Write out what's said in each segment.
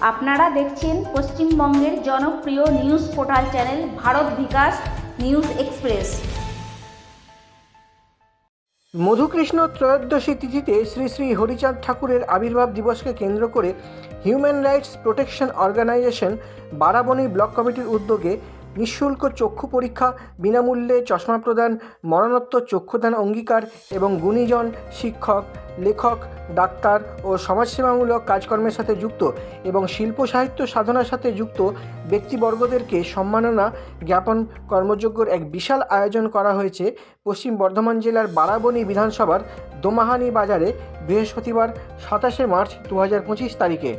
আপনারা দেখছেন পশ্চিমবঙ্গের জনপ্রিয় news portal channel Bharat Bikash news express. মধুকৃষ্ণ ত্রয়োদশী তিথিতে শ্রী শ্রী হরিচাঁদ ঠাকুরের আবির্ভাব দিবসকে কেন্দ্র করে Human Rights Protection Organisation Barabani block কমিটির উদ্যোগে নিঃশুল্ক চক্ষু পরীক্ষা, বিনামূল্যে চশমা প্রদান, মরণোত্তর চক্ষুদান অঙ্গীকার এবং গুণীজন শিক্ষক, লেখক, ডাক্তার ও সমাজসেবামূলক কাজকর্মের সাথে যুক্ত এবং শিল্প সাহিত্য সাধনার সাথে যুক্ত ব্যক্তিবর্গদেরকে সম্মাননা জ্ঞাপন কর্মযজ্ঞর এক বিশাল আয়োজন করা হয়েছে পশ্চিম বর্ধমান জেলার বারাবণী বিধানসভার দোমাহানি বাজারে বৃহস্পতিবার সাতাশে মার্চ দু তারিখে।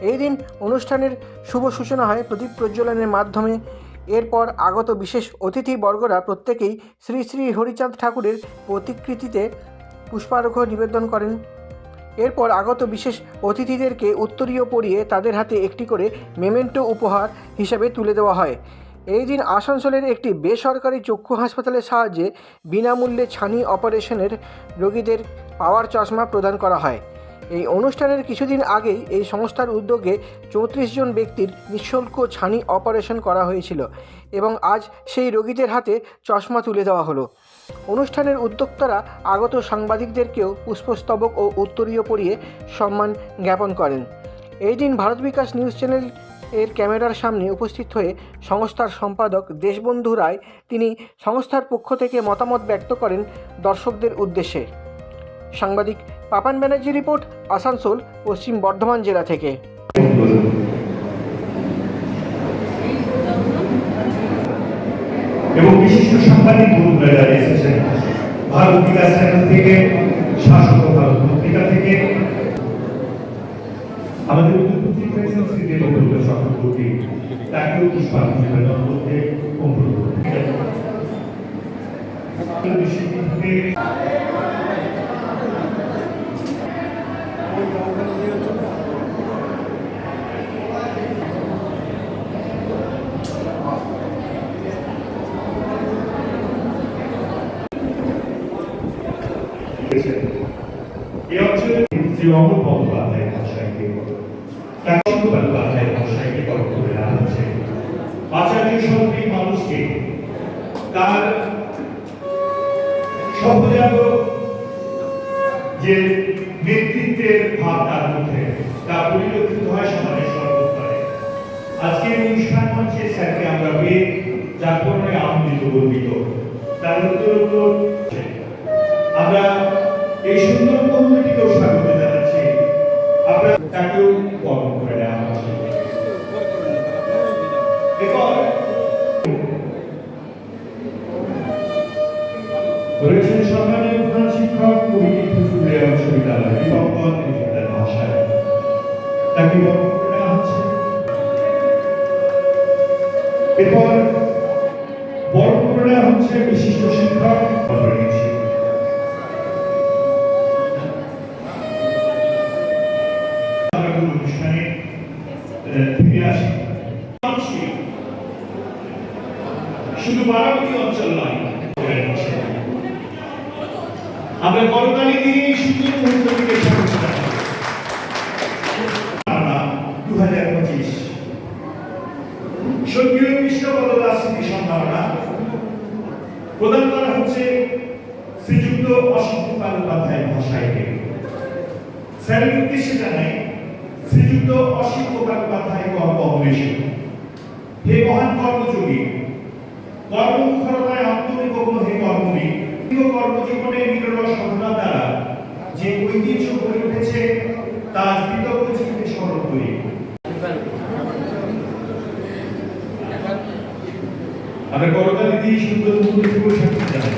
এই দিন অনুষ্ঠানের শুভ সূচনা হয় প্রদীপ প্রজ্বলনের মাধ্যমে এরপর আগত বিশেষ অতিথি বর্গরা প্রত্যেকেই শ্রী শ্রী হরিচাঁদ ঠাকুরের প্রতিকৃতিতে পুষ্পার্ঘ্য নিবেদন করেন। এরপর আগত বিশেষ অতিথিদেরকে উত্তরীয় পরিয়ে তাদের হাতে একটি করে মেমেন্টো উপহার হিসাবে তুলে দেওয়া হয়। এই দিন আসানসোলের একটি বেসরকারি চক্ষু হাসপাতালের সাহায্যে বিনামূল্যে ছানি অপারেশনের রোগীদের পাওয়ার চশমা প্রদান করা হয়। এই অনুষ্ঠানের কিছুদিন আগেই এই সংস্থার উদ্যোগে চৌত্রিশ জন ব্যক্তির নিঃশুল্ক ছানি অপারেশন করা হয়েছিল এবং আজ সেই রোগীদের হাতে চশমা তুলে দেওয়া হলো। অনুষ্ঠানের উদ্যোক্তারা আগত সাংবাদিকদেরকেও পুষ্পস্তবক ও উত্তরীয় পরিয়ে সম্মান জ্ঞাপন করেন। এই দিন ভারত বিকাশ নিউজ চ্যানেল এর ক্যামেরার সামনে উপস্থিত হয়ে সংস্থার সম্পাদক দেশবন্ধু রায় তিনি সংস্থার পক্ষ থেকে মতামত ব্যক্ত করেন দর্শকদের উদ্দেশ্যে। সাংবাদিক পাপান ব্যানার্জি রিপোর্ট, আসানসোল, পশ্চিম বর্ধমান জেলা থেকে। এবং বিশিষ্ট সাংবাদিক যারা এসেছেন, ভারত বিকাশ চ্যানেল থেকে, শাসক ভারত পত্রিকা থেকে। আমাদের উপস্থিত হয়েছেন শ্রী তাকেও করতে অনুরোধ এই অঞ্চলে শ্রী অমর বন্দ্যোপাধ্যায় মহাশয়কে কাকন্ত বন্দ্যোপাধ্যায় মহাশয়কে গল্প দেওয়া হচ্ছে আচার্য সঙ্গে মানুষকে তার সহজাত যে নেতৃত্বের ভাব তার মধ্যে তা পরিলক্ষিত হয় সমাজের সর্বস্তরে। আজকের অনুষ্ঠান মঞ্চে স্যারকে আমরা পেয়ে যার কারণে আনন্দিত, গর্বিত। তার উত্তর আমরা এই সুন্দর বন্ধুটিকেও স্বাগত জানাচ্ছি। আমরা তাকেও বরণ হচ্ছে বিশিষ্ট শিক্ষক অনুষ্ঠানে ফিরে আসি শুধু বারাবতী অঞ্চল নয় আমরা করতালি দিয়ে এই সুন্দর মুহূর্তটিকে স্বাগত জানাই। আমরা দু হাজার পঁচিশ স্বর্গীয় কৃষ্ণপদ দাস স্মৃতি সম্ভাবনা প্রদান করা হচ্ছে শ্রীযুক্ত অসীম মুখোপাধ্যায় মহাশয়কে। স্যারের উদ্দেশ্যে জানাই শ্রীযুক্ত অসীম মুখোপাধ্যায় কর্ম অবলেশন হে মহান কর্মযোগী কর্মমুখরতায় আত্মনিপগ্ন হে কর্মবীর। দীর্ঘ কর্মজীবনে নিরলস সাধনা দ্বারা যে ঐতিহ্য গড়ে উঠেছে তা কৃতজ্ঞ চিত্তে স্মরণ করি। আমরা করতালি দিয়ে সুন্দর মুহূর্তটি বৈশাখী জানাই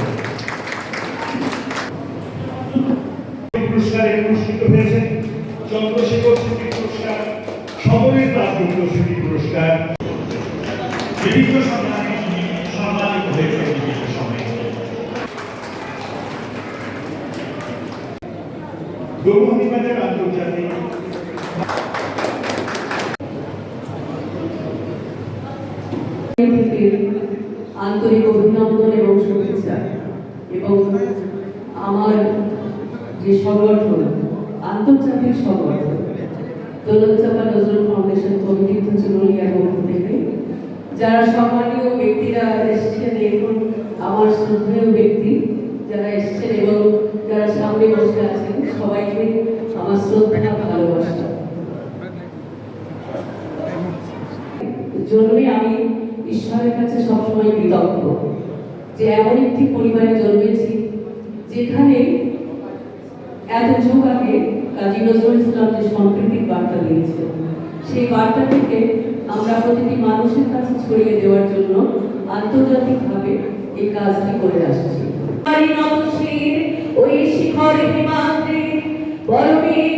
পুরস্কারে পুরস্কৃত হয়েছেন চন্দ্রশেখর স্মৃতি পুরস্কার সমরেশ দাসগুপ্ত স্মৃতি পুরস্কার বিভিন্ন সম্মানে তিনি সম্মানিত হয়েছেন বিভিন্ন সময়ে গৌরহনিবাজার আন্তর্জাতিক থেকে আন্তরিক অভিনন্দন এবং শুভেচ্ছা এবং আমার যে সংগঠন, আন্তর্জাতিক সংগঠন দোলনচাপা নজরুল ফাউন্ডেশন কমিটির চুরুলিয়ার পক্ষ থেকে, যারা সম্মানীয় ব্যক্তিরা এসেছেন এবং আমার শ্রদ্ধেয় ব্যক্তি যারা এসেছেন এবং যারা সামনে বসে আছেন, সবাইকে আমার শ্রদ্ধা, ভালোবাসা। জন্মে আমি ঈশ্বরের কাছে সবসময় কৃতজ্ঞ যে এমন একটি পরিবারে জন্মেছি যেখানে এত যুগ আগে কাজী নজরুল ইসলাম যে সম্প্রীতির বার্তা দিয়েছে সেই বার্তা থেকে আমরা প্রতিটি মানুষের কাছে ছড়িয়ে দেওয়ার জন্য আন্তর্জাতিকভাবে এই কাজটি করে আসছি। ওই শিখর হিমাদ্রি বড়বীর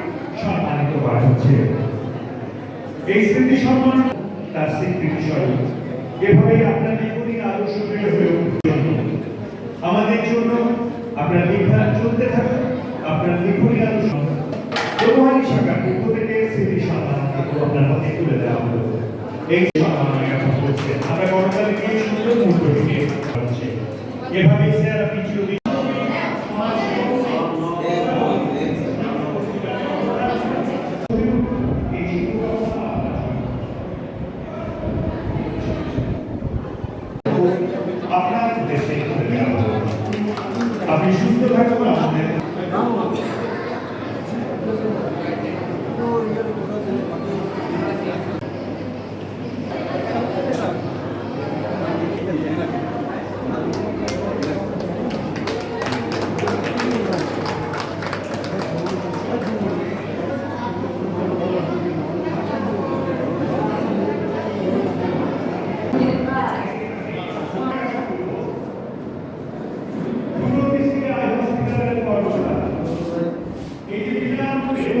করা হচ্ছে। এই স্মৃতি সম্মান তার স্বীকৃতি স্বরূপ এভাবেই আপনার জীবনী সুদৃঢ় হয়ে আমাদের জন্য আপনার লেখা চলতে থাকে আপনার লেখনী আরও প্রভাবী শাখার পক্ষ থেকে স্মৃতি সম্মান আপনার হাতে তুলে দেওয়া হলো। এই সম্মান আমরা গণতান্ত্রিক সুন্দর পাচ্ছি এভাবে স্যার আপনি চিরদিন আপনার দেশে করে দেওয়া হলো। আপনি সুস্থ থাকুন আমাদের পুরো দেশে আজ হসপিটালের কর্মকর্তা এই যে বিনামূল্যে হাজার হাজার মানুষের যারা অকাল সমস্যা এবং যারা আন্তরিক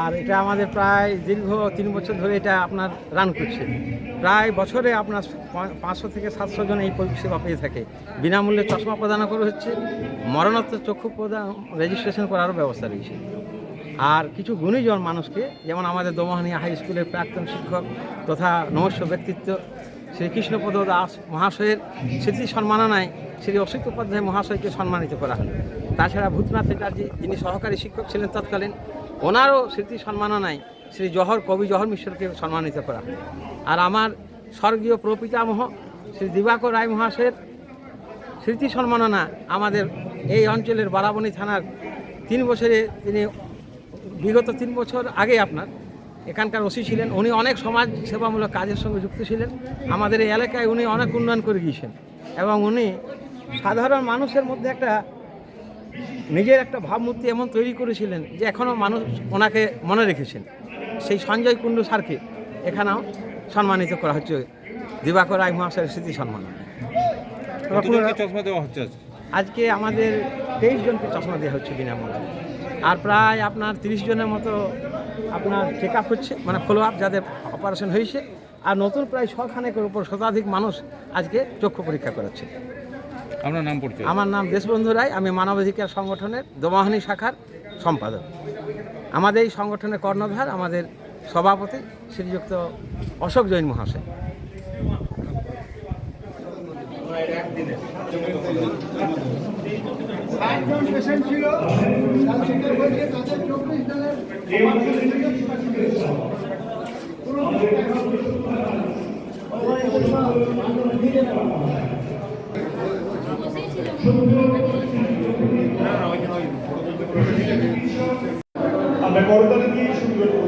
আর এটা আমাদের প্রায় দীর্ঘ তিন বছর ধরে এটা আপনার রান করছে। প্রায় বছরে আপনার পাঁচশো থেকে সাতশো জন এই পরিষেবা পেয়ে থাকে। বিনামূল্যে চশমা প্রদান করা হচ্ছে, মরণোত্তর চক্ষু প্রদান রেজিস্ট্রেশন করারও ব্যবস্থা রয়েছে। আর কিছু গুণীজন মানুষকে, যেমন আমাদের দোমোহানি হাই স্কুলের প্রাক্তন শিক্ষক তথা নমস্য ব্যক্তিত্ব, শ্রী কৃষ্ণপদ দাস মহাশয়ের স্মৃতি সম্মাননায় শ্রী অসিত উপাধ্যায় মহাশয়কে সম্মানিত করা হলো। তাছাড়া ভূতনাথ চ্যাটার্জি, যিনি সহকারী শিক্ষক ছিলেন তৎকালীন ওনারও স্মৃতি সম্মাননায় শ্রী জহর, কবি জহর মিশ্রকে সম্মানিত করা। আর আমার স্বর্গীয় প্রপিতামহ শ্রী দিবাকর রায় মহাশয়ের স্মৃতি সম্মাননা আমাদের এই অঞ্চলের বারাবণী থানার তিন বছরে তিনি, বিগত তিন বছর আগে আপনার এখানকার ওসি ছিলেন। উনি অনেক সমাজ সেবামূলক কাজের সঙ্গে যুক্ত ছিলেন। আমাদের এই এলাকায় উনি অনেক উন্নয়ন করে গিয়েছেন। এবং উনি সাধারণ মানুষের মধ্যে একটা নিজের একটা ভাবমূর্তি এমন তৈরি করেছিলেন যে এখনও মানুষ ওনাকে মনে রেখেছেন। সেই সঞ্জয় কুণ্ডু স্যারকে এখানেও সম্মানিত করা হচ্ছে। দিবাকর রায় মহাশয়ের স্মৃতি সম্মান চশমা দেওয়া হচ্ছে আজকে? আমাদের তেইশ জনকে চশমা দেওয়া হচ্ছে বিনামূল্যে। আর প্রায় আপনার তিরিশ জনের মতো আপনার চেক আপ হচ্ছে মানে ফলো আপ যাদের অপারেশন হয়েছে। আর নতুন প্রায় ছখানেকের উপর শতাধিক মানুষ আজকে চক্ষু পরীক্ষা করাচ্ছে। আপনার নাম পড়ছে আমার নাম দেশবন্ধু রায় আমি মানবাধিকার সংগঠনের দোমাহানি শাখার সম্পাদক। আমাদের এই সংগঠনের কর্ণধার আমাদের সভাপতি শ্রীযুক্ত অশোক জৈন মহাশয় অঞ্চলে আমরা আমরা করতালি দিয়ে শুরু করব প্রত্যেককে ও দেখুন দাদা আজকে অনুষ্ঠান পরিবেশন করবেন